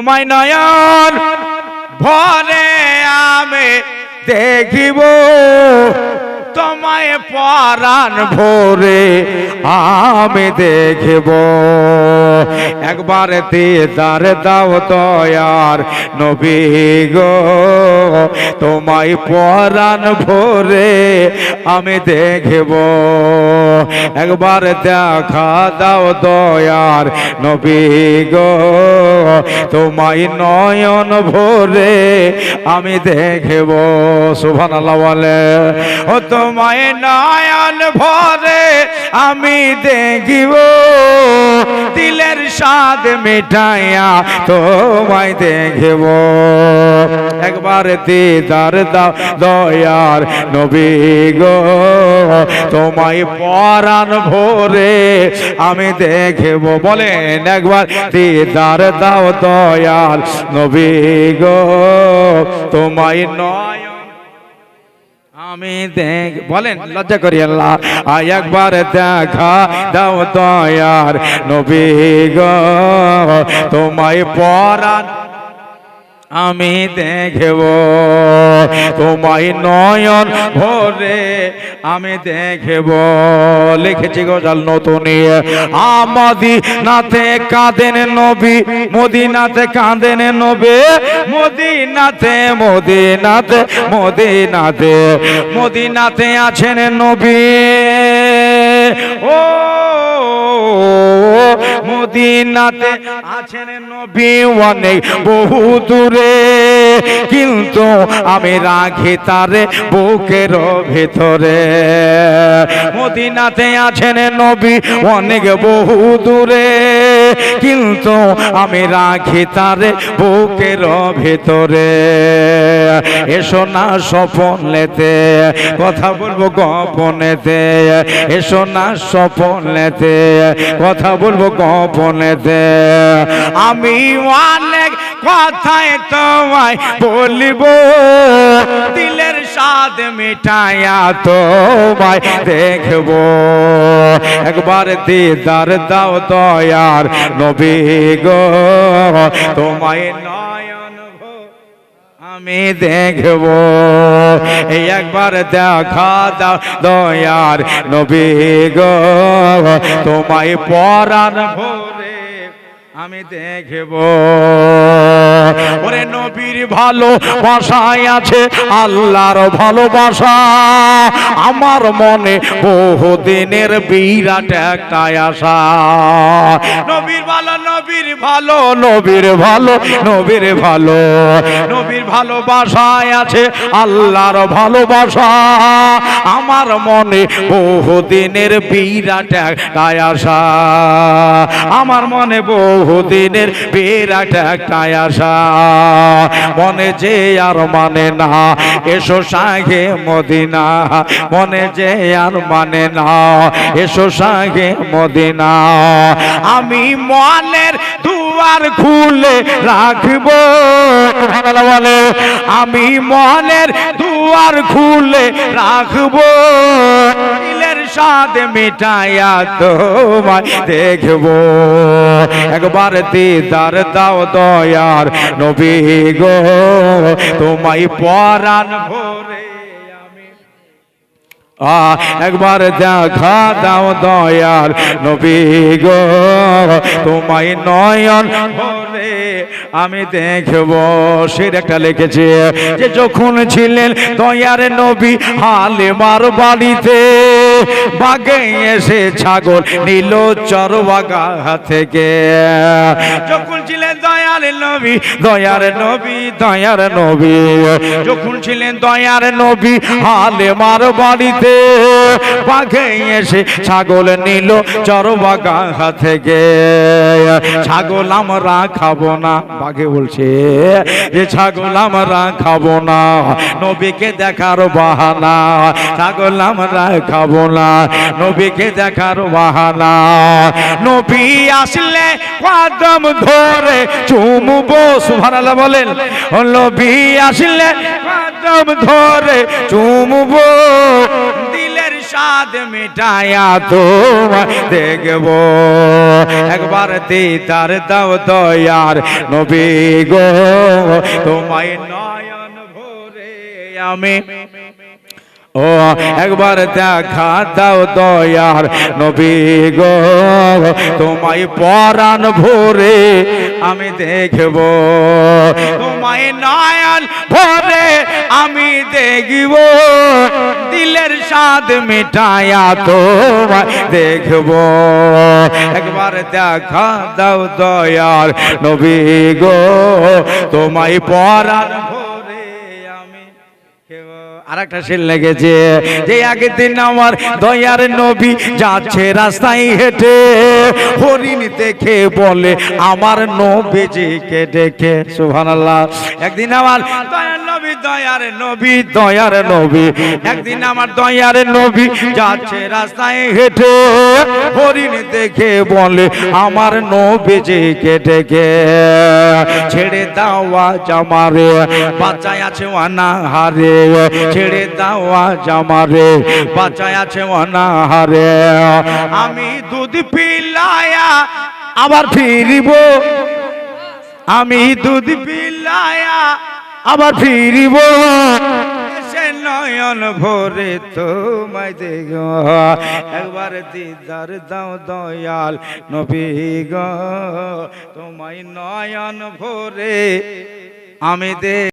তোমায় নয়ন ভরে আমি দেখিব। তোমায় পরাণ ভোরে আমি দেখব। একবার দিদার দাও দয়ার নবী গো, তোমায় পরাণ ভোরে আমি দেখব। একবার দেখা দাও দয়ার নবী গো, তোমায় নয়ন ভোরে আমি দেখব। সুভান আল্লাহ বলে, ও তোমায় নয়ন ভরে আমি দেখিব। দিলের স্বাদ মিঠাইয়া তোমায় দেখব। একবার দিদার দাও দয়ার নবী গো, তোমায় পরাণ ভরে আমি দেখব। বলেন একবার দিদার দাও দয়াল নবী গো, তোমায় নয় আমি দেখ বলেন লজ্জা করি আল্লাহ। আয় একবার দেখা দাও দয়ার নবী গো। তোমায় পরাণ আমি দেখব তোমায় নয়ন ভরে আমি দেখব। লিখেছি গজাল নতুন আমাদি নাতে কাঁদেন নবী, মদিনাতে কাঁদেন নবে, মদিনাতে মদিনাতে মদিনাতে মদিনাতে আছেন নবী। মদিনাতে আছেন নবী অনেক বহু দূরে। কিন্তু আমি রাখি তারে বুকের ভেতরে। মদিনাতে আছেন নবী অনেক বহু দূরে। কিন্তু আমি রাখি তারে বুকের ভেতরে। এসো না স্বপন লেতে কথা বলব গোপনেতে। এসো না স্বপন লেতে কথা বলব গোপনেতে। আমি অনেক কথায় তোমায় বলিব, দিলের স্বাদ মিঠাইয়া তোমায় দেখব। একবার দিদার দাও দয়ার নবী গো, তোমায় ভো- আমি দেখব এই একবার দেখা দাও দয়ার নবী গো তোমায় পরাণ ভরে আমি দেখব। ওরে নবীর ভালো বাসায় আছে, আল্লাহর ভালোবাসা। আমার মনে বহুদিনের বিরাট একটা আশা। নবীর ভালো নবীর ভালো নবীর ভালো নবীর ভালো। নবীর ভালোবাসায় আছে, আল্লাহর ভালোবাসা। আমার মনে বহুদিনের বিরাট একটা আশা। আমার মনে বহুদিনের বিরাট একটা আশা। মনে যে আর মানে না, এসো সাগে মদিনা। মনে যে আর মানে না, এসো সাগে মদিনা। আমি মনের দুয়ার খুলে রাখব। বলে, আমি মনের দুয়ার খুলে রাখব। দিলের স্বাদ মিটাইয়া তোমায় দেখব। একবার দিদার দাও দয়ার নবী গো, তোমায় পরাণ ভরে একবার দেখা দাও দয়ার নবী গো, তোমায় নয়ন ভরে আমি দেখব। সের একটা লিখেছে, যে যখন ছিলেন দয়ার নবী হালেমার বাড়িতে বাগে এসে ছাগল নিল চরবাগা থেকে। যখন ছিলেন দয়ার নবী দয়ার নবী দয়ার নবী। যখন ছিলেন দয়ার নবী, হালেমার বাড়িতে বাঘে এসে ছাগল নিল চরবাগা থেকে। ছাগল আমরা খাব না বাঘে বলছে, যে ছাগল আমরা খাব না, নবীকে দেখার বাহানা, ছাগল আমরা খাব না নবীকে দেখার বাহানা। নবী আসলে কদম ধরে চুমবো, সুবহানাল্লাহ বলেন। নবী আসলে কদম ধরে চুমবো স্বাদ মিটায়া তোমায় দেখব। একবার দিদার দাও দয়ার নবী গো, তোমায় নয়ন ভরে আমি ও, একবার দেখা দাও দয়ার নবী গো। তোমায় পরাণ ভরে আমি দেখব। তোমায় নয়ন ভরে আমি দেখব। দিলের স্বাদ মিটায়া তোমায় দেখব। একবার দেখা দাও দয়ার নবী গো। তোমায় পরাণ আর একটা শিল লেগেছে। যে আগের দিন আমার দয়ার নবী যাচ্ছে রাস্তায় হেঁটে হরিণ দেখে বলে আমার নবীজিকে দেখে। সুবহানাল্লাহ। একদিন আমার দয়ার নবী দয়ার নবী দয়ার নবী। একদিন আমার দয়ার নবী যাচ্ছে রাস্তায় হেঁটে, হরিণ দেখে বলে, আমার নবীজিকে ডেকে ছেড়ে দাওয়া জামারে বাচ্চায় আছে অনাহারে, ছেড়ে দাওয়া জামারে বাচ্চায় আছে অনাহারে। আমি দুধ পিলায়া আবার ফিরিব, আমি দুধ পিলায়া আবার ফিরিব নয়ন ভরে তোমায় দেখ একবার দিদার দাও দয়াল নবী গো, তোমায় নয়ন ভরে আমি দে